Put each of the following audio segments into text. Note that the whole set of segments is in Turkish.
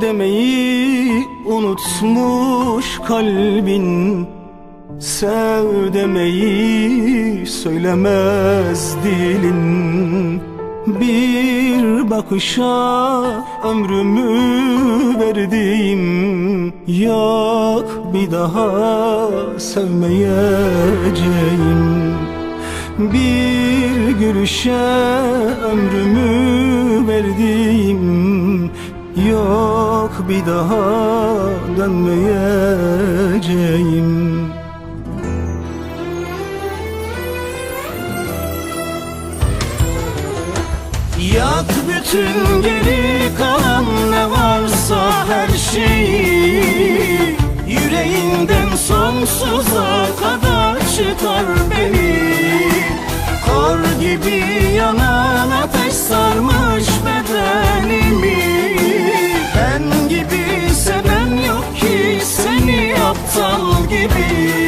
demeyi unutmuş kalbin. Sev demeyi söylemez dilin. Bir bakışa ömrümü verdim. Yok bir daha sevmeyeceğim. Bir gülüşe ömrümü verdim Yok bir daha dönmeyeceğim. Yak bütün geri kalan ne varsa her şeyi gibi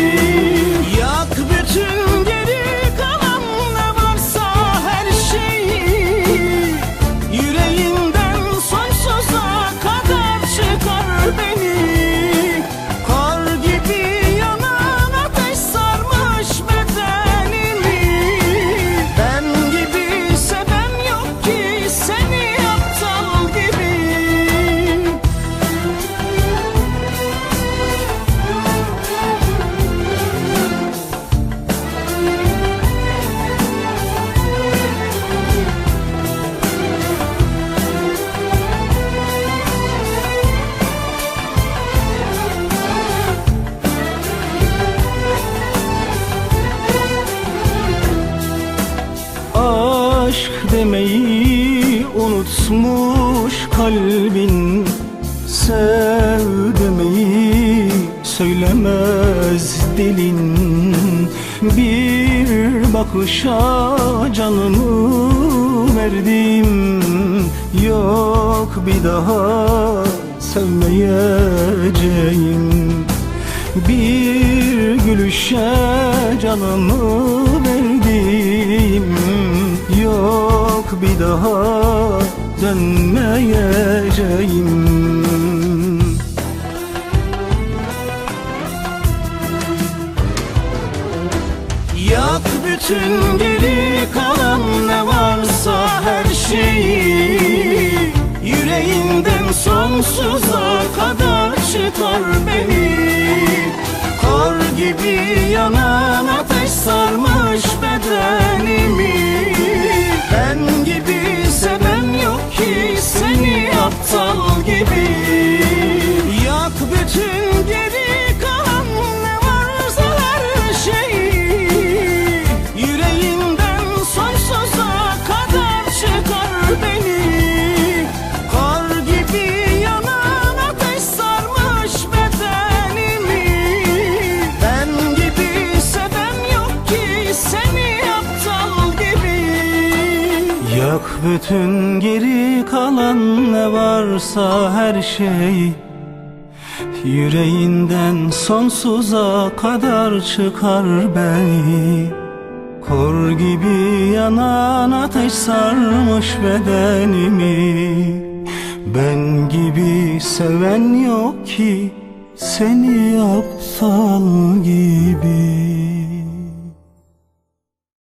demeyi unutmuş kalbin. Sev demeyi söylemez dilin. Bir bakışa canımı verdim. Yok bir daha sevmeyeceğim. Bir gülüşe canımı daha dönmeyeceğim. Yak bütün geri kalan ne varsa her şeyi Yüreğinden sonsuza kadar çıkar beni. Kor gibi Yak bütün geri kalan ne varsa her şey Yüreğinden sonsuza kadar çıkar beni Kor gibi yanan ateş sarmış bedenimi Ben gibi seven yok ki seni aptal gibi